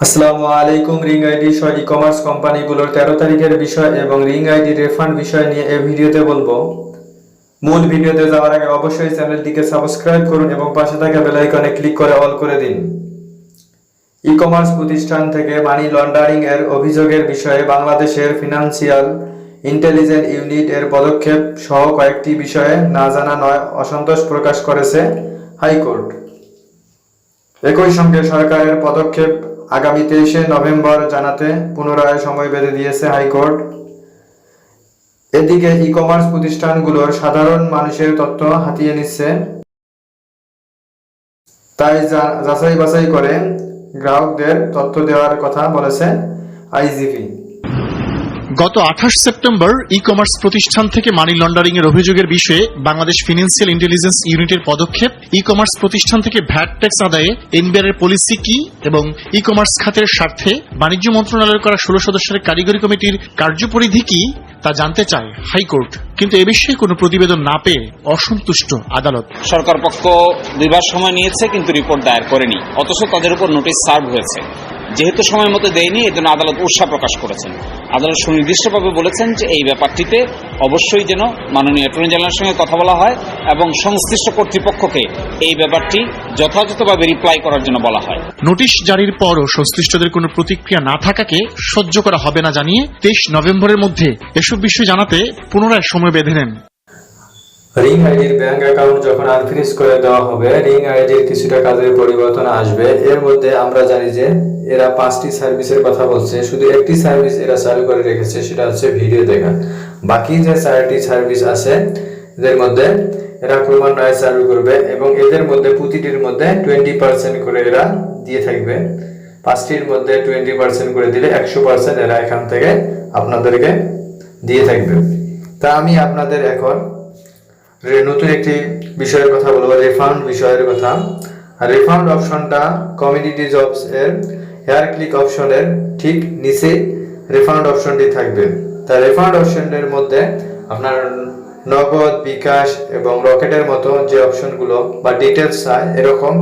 আসসালামু আলাইকুম, ring ID সহ ই কমার্স কোম্পানিগুলোর তেরো তারিখের বিষয় এবং রিং আইডি রিফান্ড বিষয় নিয়ে এই ভিডিওতে বলব। মূল ভিডিওতে যাওয়ার আগে অবশ্যই চ্যানেলটিকে সাবস্ক্রাইব করুন এবং পাশে থাকা বেল আইকনে ক্লিক করে অল করে দিন। ই কমার্স প্রতিষ্ঠান থেকে মানি লন্ডারিং এর অভিযোগের বিষয়ে বাংলাদেশের ফিনান্সিয়াল ইন্টেলিজেন্ট ইউনিট এর পদক্ষেপ সহ কয়েকটি বিষয়ে না জানা নয় অসন্তোষ প্রকাশ করেছে হাইকোর্ট। একই সঙ্গে সরকারের পদক্ষেপ আগামী তেইশে নভেম্বর জানাতে পুনরায় সময় বেঁধে দিয়েছে হাইকোর্ট। এদিকে ই কমার্স প্রতিষ্ঠানগুলোর সাধারণ মানুষের তথ্য হাতিয়ে নিচ্ছে। তাই যাচাই বাছাই করে গ্রাহকদের তথ্য দেওয়ার কথা বলেছে আইজিপি। গত আঠাশ সেপ্টেম্বর ই কমার্স প্রতিষ্ঠান থেকে মানি লন্ডারিং এর অভিযোগের বিষয়ে বাংলাদেশ ফিনান্সিয়াল ইন্টেলিজেন্স ইউনিটের পদক্ষেপ ই কমার্স প্রতিষ্ঠান থেকে ভ্যাট ট্যাক্স আদায়ে এনবিআর এর পলিসি কি এবং ই কমার্স খাতের স্বার্থে বাণিজ্য মন্ত্রণালয়ের করা ষোলো সদস্যের কারিগরি কমিটির কার্যপরিধি কি তা জানতে চায় হাইকোর্ট। কিন্তু এ বিষয়ে কোনো প্রতিবেদন না পেয়ে অসন্তুষ্ট আদালত। সরকার পক্ষ দুইবার সময় নিয়েছে, কিন্তু রিপোর্ট দায়ের করেনি। অথচ তাদের উপর নোটিশ সার্ভ হয়েছে। যেহেতু সময় মতো দেয়নি, এজন্য আদালত উৎসাহ প্রকাশ করেছেন। আদালত সুনির্দিষ্টভাবে বলেছেন যে এই ব্যাপারটিতে অবশ্যই যেন মাননীয় অ্যাটর্নি জেনারেলের সঙ্গে কথা বলা হয় এবং সংশ্লিষ্ট কর্তৃপক্ষকে এই ব্যাপারটি যথাযথভাবে রিপ্লাই করার জন্য বলা হয়। নোটিশ জারির পরও সংশ্লিষ্টদের কোনো প্রতিক্রিয়া না থাকাকে সহ্য করা হবে না জানিয়ে তেইশ নভেম্বরের মধ্যে এসব বিষয় জানাতে পুনরায় সময় বেঁধে নেন। রিং আইডির ব্যাংক অ্যাকাউন্ট যখন আনফিনিশ করে দেওয়া হবে রিং আইডির কিছুটা কাজের পরিবর্তন আসবে। এর মধ্যে আমরা জানি যে এরা পাঁচটি সার্ভিসের কথা বলছে। শুধু একটি সার্ভিস এরা চালু করে রেখেছে, সেটা হচ্ছে ভিডিও দেখা। বাকি যে চারটি সার্ভিস আছে, এদের মধ্যে এরা ক্রমান্বয়ে চালু করবে এবং এদের মধ্যে প্রতিটির মধ্যে টোয়েন্টি পার্সেন্ট করে এরা দিয়ে থাকবে। পাঁচটির মধ্যে টোয়েন্টি পার্সেন্ট করে দিলে একশো পার্সেন্ট এরা এখান থেকে আপনাদেরকে দিয়ে থাকবে। তা আমি আপনাদের এখন নতুন একটি বিষয়ের কথা বলব রিফান্ড বিষয়ের কথা। আর রিফান্ড অপশনটা কমিউনিটি জবস এর হেয়ার ক্লিক অপশনের ঠিক নিচে রিফান্ড অপশনটি থাকবে। তা রিফান্ড অপশনের মধ্যে আপনার নগদ, বিকাশ এবং রকেটের মতো যে অপশনগুলো বা ডিটেলস চায় এরকম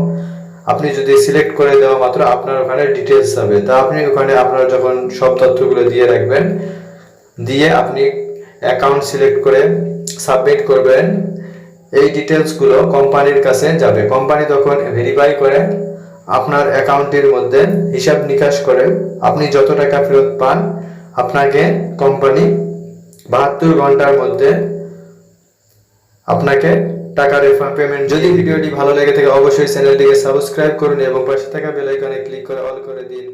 আপনি যদি সিলেক্ট করে দেওয়া মাত্র আপনার ওখানে ডিটেলস যাবে। তা আপনি ওখানে আপনার যখন সব তথ্যগুলো দিয়ে রাখবেন, দিয়ে আপনি অ্যাকাউন্ট সিলেক্ট করে সাবমিট করবেন। এই ডিটেলসগুলো কোম্পানির কাছে যাবে। কোম্পানি তখন ভেরিফাই করে, আপনার অ্যাকাউন্টের মধ্যে হিসাব নিকাশ করে, আপনি যত টাকা ফেরত পান, আপনাকে কোম্পানি বাহাত্তর ঘণ্টার মধ্যে আপনাকে টাকা রেফান্ড পেমেন্ট যদি ভিডিওটি ভালো লেগে থাকে, অবশ্যই চ্যানেলটিকে সাবস্ক্রাইব করুন এবং পাশে থাকা বেল আইকনে ক্লিক করে অল করে দিন।